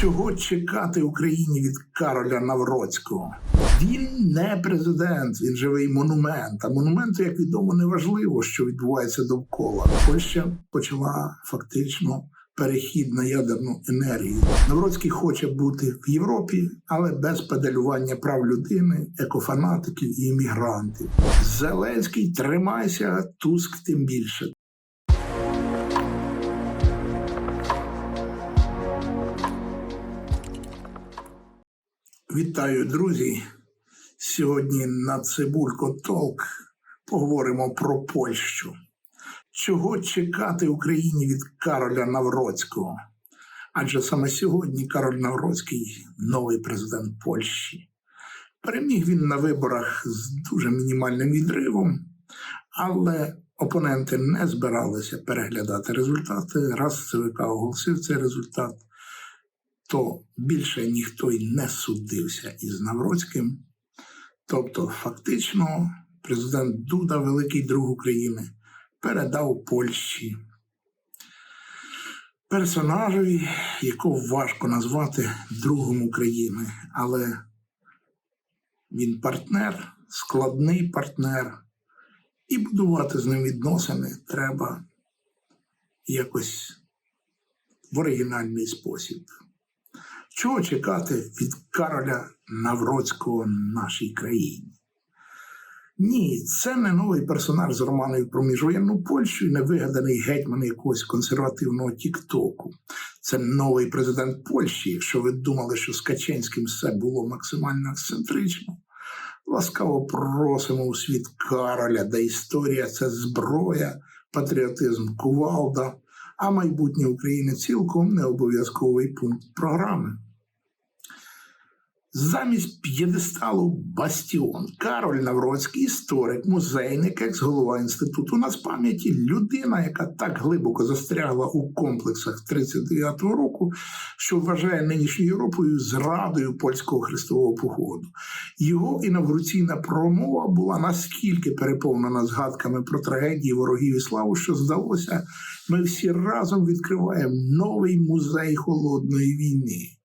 Чого чекати Україні від Кароля Навроцького? Він не президент, він живий монумент. А монументу, як відомо, не важливо, що відбувається довкола. Польща почала фактично перехід на ядерну енергію. Навроцький хоче бути в Європі, але без педалювання прав людини, екофанатиків і іммігрантів. Зеленський тримайся, Туск тим більше. Вітаю, друзі! Сьогодні на Цибулько Толк поговоримо про Польщу. Чого чекати Україні від Кароля Навроцького? Адже саме сьогодні Кароль Навроцький новий президент Польщі. Переміг він на виборах з дуже мінімальним відривом, але опоненти не збиралися переглядати результати. Раз ЦВК оголосив цей результат, то більше ніхто й не судився із Навроцьким. Тобто, фактично, президент Дуда, великий друг України, передав Польщі персонажеві, якого важко назвати другом України, але він партнер, складний партнер, і будувати з ним відносини треба якось в оригінальний спосіб. Чого чекати від Кароля Навроцького нашій країні? Ні, це не новий персонаж з романою про міжвоєнну Польщу і не вигаданий гетьман якогось консервативного Тіктоку. Це новий президент Польщі. Якщо ви думали, що з Каченським все було максимально ексцентрично, ласкаво просимо у світ Кароля, де історія це зброя, патріотизм кувалда, а майбутнє України цілком не обов'язковий пункт програми. Замість п'єдесталу Бастіон Кароль Навроцький, історик, музейник, екс-голова інституту нацпам'яті, людина, яка так глибоко застрягла у комплексах 39-го року, що вважає нинішню Європою зрадою польського хрестового походу. Його інавгураційна промова була наскільки переповнена згадками про трагедії ворогів і славу, що здалося, ми всі разом відкриваємо новий музей холодної війни.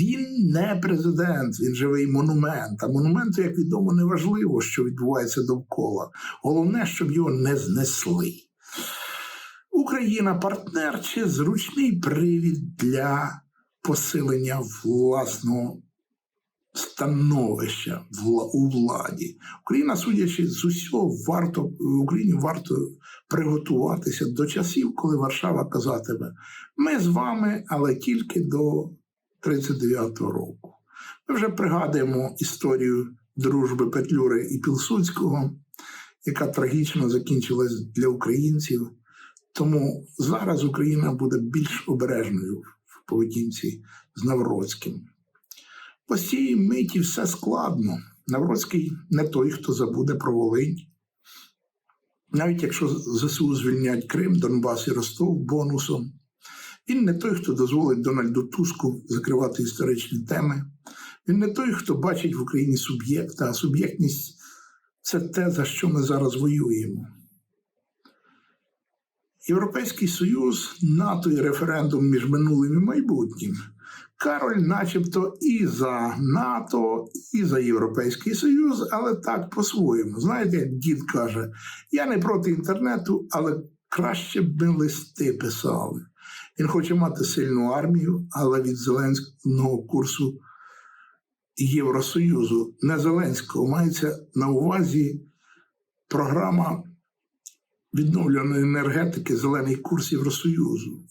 Він не президент, він живий монумент. А монументу, як відомо, не важливо, що відбувається довкола. Головне, щоб його не знесли. Україна партнер чи зручний привід для посилення власного становища у владі. Україна, судячи з усього, варто Україні варто приготуватися до часів, коли Варшава казатиме: ми з вами, але тільки до 39-го року. Ми вже пригадуємо історію дружби Петлюри і Пілсудського, яка трагічно закінчилась для українців. Тому зараз Україна буде більш обережною в поведінці з Навроцьким. По цій миті все складно. Навроцький не той, хто забуде про Волинь. Навіть якщо ЗСУ звільнять Крим, Донбас і Ростов бонусом. Він не той, хто дозволить Дональду Туску закривати історичні теми. Він не той, хто бачить в Україні суб'єкта, а суб'єктність це те, за що ми зараз воюємо. Європейський Союз, НАТО і референдум між минулим і майбутнім. Кароль, начебто, і за НАТО, і за Європейський Союз, але так по-своєму. Знаєте, як дід каже: я не проти інтернету, але краще б ми листи писали. Він хоче мати сильну армію, але від зеленського курсу Євросоюзу, не Зеленського, мається на увазі програма відновленої енергетики Зелений курс Євросоюзу.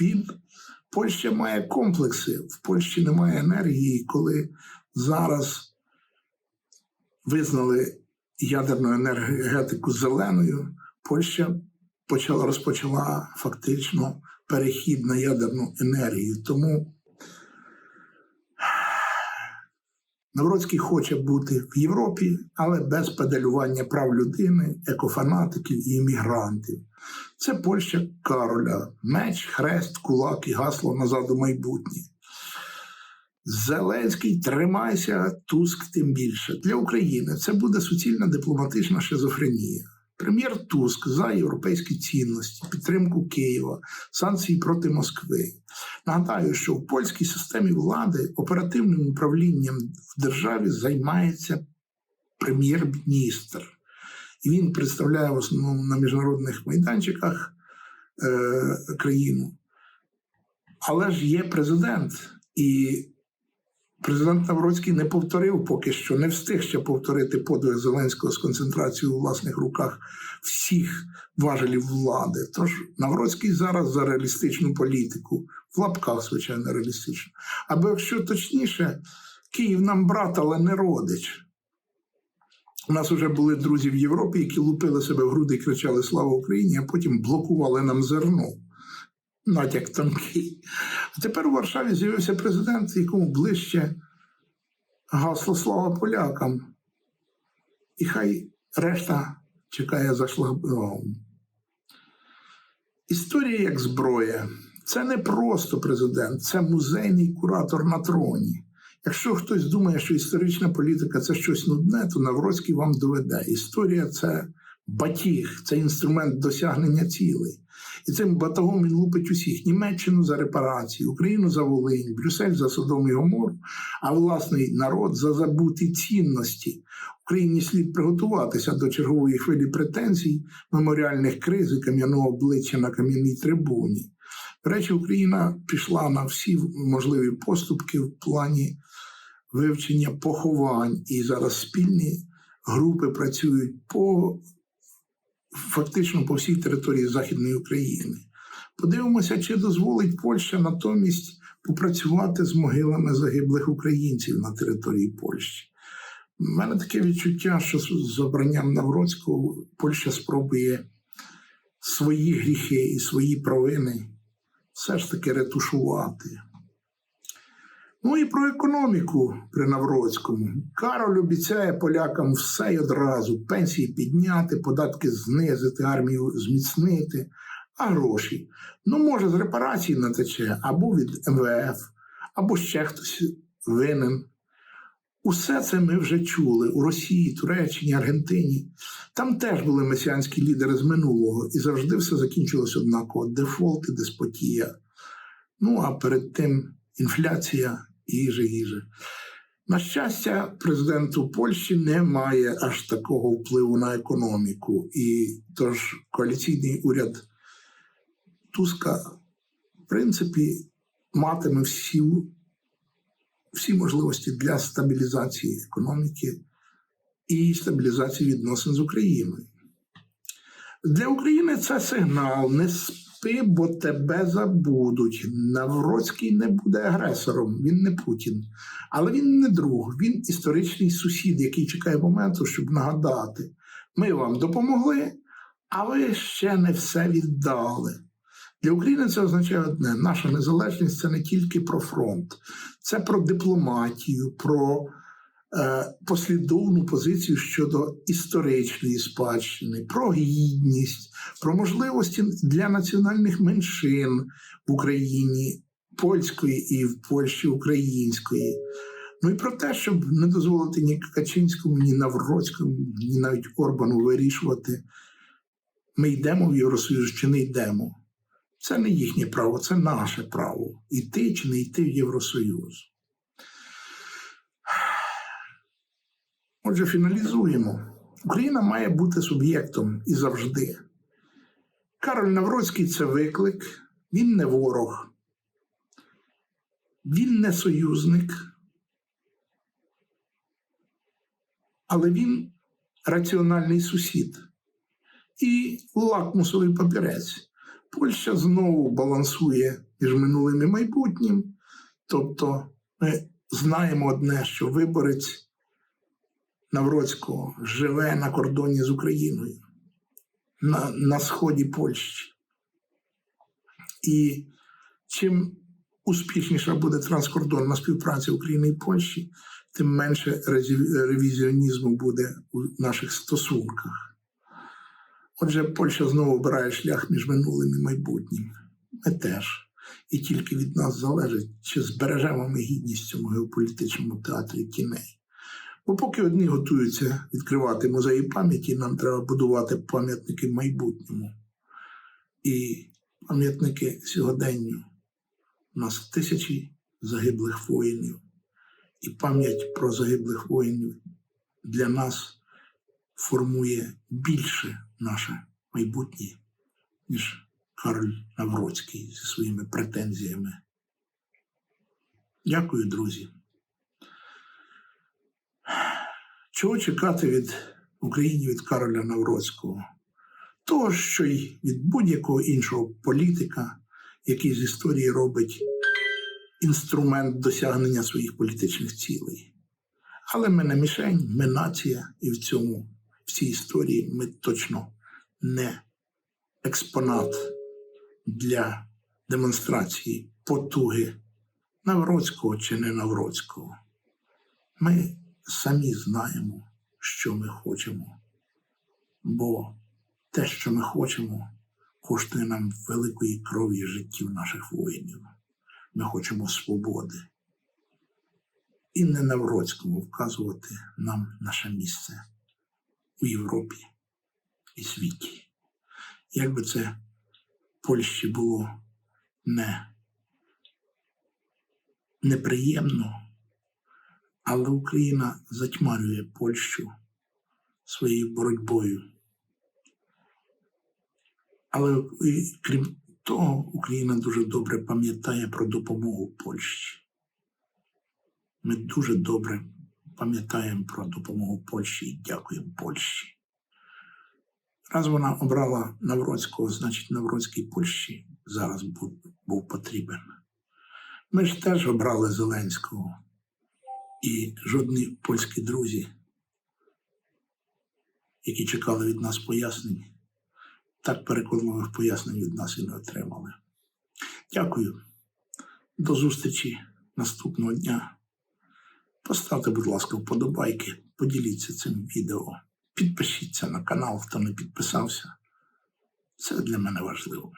Він Польща має комплекси. В Польщі немає енергії, коли зараз визнали ядерну енергетику зеленою, Польща почала розпочала фактично перехід на ядерну енергію. Тому Навроцький хоче бути в Європі, але без педалювання прав людини, екофанатиків і іммігрантів. Це Польща Кароля, меч, хрест, кулак і гасло назад у майбутнє. Зеленський тримайся, Туск тим більше. Для України це буде суцільна дипломатична шизофренія. Прем'єр Туск за європейські цінності, підтримку Києва, санкції проти Москви. Нагадаю, що в польській системі влади оперативним управлінням в державі займається прем'єр-міністр. І він представляє в основному на міжнародних майданчиках е, країну. Але ж є президент, і президент Навроцький не повторив поки що, не встиг ще повторити подвиг Зеленського з концентрацією у власних руках всіх важелів влади. Тож Навроцький зараз за реалістичну політику, в лапках, звичайно, реалістично. Або якщо точніше, Київ нам брат, але не родич. У нас вже були друзі в Європі, які лупили себе в груди і кричали Слава Україні, а потім блокували нам зерно. Натяк тонкий. А тепер у Варшаві з'явився президент, якому ближче гасло слава полякам. І хай решта чекає за шлагбаумом. Історія як зброя. Це не просто президент, це музейний куратор на троні. Якщо хтось думає, що історична політика це щось нудне, то Навроцький вам доведе. Історія це батіг, це інструмент досягнення цілей. І цим батагом він лупить усіх: Німеччину за репарації, Україну за Волинь, Брюссель за Содом і Гомору, а власний народ за забуті цінності. Україні слід приготуватися до чергової хвилі претензій, меморіальних криз і кам'яного обличчя на кам'яній трибуні. До речі, Україна пішла на всі можливі поступки в плані вивчення поховань, і зараз спільні групи працюють по фактично по всій території Західної України. Подивимося, чи дозволить Польща натомість попрацювати з могилами загиблих українців на території Польщі. У мене таке відчуття, що з обранням Навроцького Польща спробує свої гріхи і свої провини все ж таки ретушувати. Ну і про економіку при Навроцькому. Кароль обіцяє полякам все й одразу: пенсії підняти, податки знизити, армію зміцнити, а гроші. Ну, може, з репарацій натече, або від МВФ, або ще хтось винен. Усе це ми вже чули у Росії, Туреччині, Аргентині. Там теж були месіанські лідери з минулого, і завжди все закінчилось однаково: дефолт і деспотія. Ну а перед тим інфляція і їже, їже. На щастя, президенту Польщі немає аж такого впливу на економіку. І тож коаліційний уряд Туска, в принципі, матиме всі, всі можливості для стабілізації економіки і стабілізації відносин з Україною. Для України це сигнал не спи, бо тебе забудуть. Навроцький не буде агресором, він не Путін. Але він не друг, він історичний сусід, який чекає моменту, щоб нагадати: ми вам допомогли, а ви ще не все віддали. Для України це означає одне: наша незалежність це не тільки про фронт, це про дипломатію, про послідовну позицію щодо історичної спадщини, про гідність, про можливості для національних меншин в Україні, польської і в Польщі української. Ну і про те, щоб не дозволити ні Качинському, ні Навроцькому, ні навіть Орбану вирішувати, ми йдемо в Євросоюз чи не йдемо. Це не їхнє право, це наше право йти чи не йти в Євросоюз. Отже, фіналізуємо. Україна має бути суб'єктом і завжди. Кароль Навроцький це виклик, він не ворог, він не союзник, але він раціональний сусід і лакмусовий папірець. Польща знову балансує між минулим і майбутнім. Тобто ми знаємо одне, що виборець Навроцького живе на кордоні з Україною на, на сході Польщі. І чим успішніша буде транскордонна співпраця України і Польщі, тим менше ревізіонізму буде у наших стосунках. Отже, Польща знову обирає шлях між минулим і майбутнім. Ми теж. І тільки від нас залежить, чи збережемо ми гідність цьому геополітичному театрі тіней. Бо поки одні готуються відкривати музеї пам'яті, нам треба будувати пам'ятники майбутньому і пам'ятники сьогоденню. У нас тисячі загиблих воїнів, і пам'ять про загиблих воїнів для нас формує більше наше майбутнє, ніж Кароль Навроцький зі своїми претензіями. Дякую, друзі. Чого чекати від України від Кароля Навроцького? Того, що й від будь-якого іншого політика, який з історії робить інструмент досягнення своїх політичних цілей. Але ми не мішень, ми нація, і в цьому, в цій історії ми точно не експонат для демонстрації потуги Навроцького чи не Навроцького. Ми самі знаємо, що ми хочемо, бо те, що ми хочемо, коштує нам великої крові життів наших воїнів. Ми хочемо свободи. І не Навроцькому вказувати нам наше місце у Європі і світі. Як би це Польщі було не неприємно, але Україна затьмарює Польщу своєю боротьбою. Але крім того, Україна дуже добре пам'ятає про допомогу Польщі. Ми дуже добре пам'ятаємо про допомогу Польщі і дякуємо Польщі. Раз вона обрала Навроцького, значить Навроцький Польщі зараз був, був потрібен. Ми ж теж обрали Зеленського, і жодні польські друзі, які чекали від нас пояснень, так переконливих пояснень від нас і не отримали. Дякую. До зустрічі наступного дня. Поставте, будь ласка, вподобайки, поділіться цим відео, підпишіться на канал, хто не підписався. Це для мене важливо.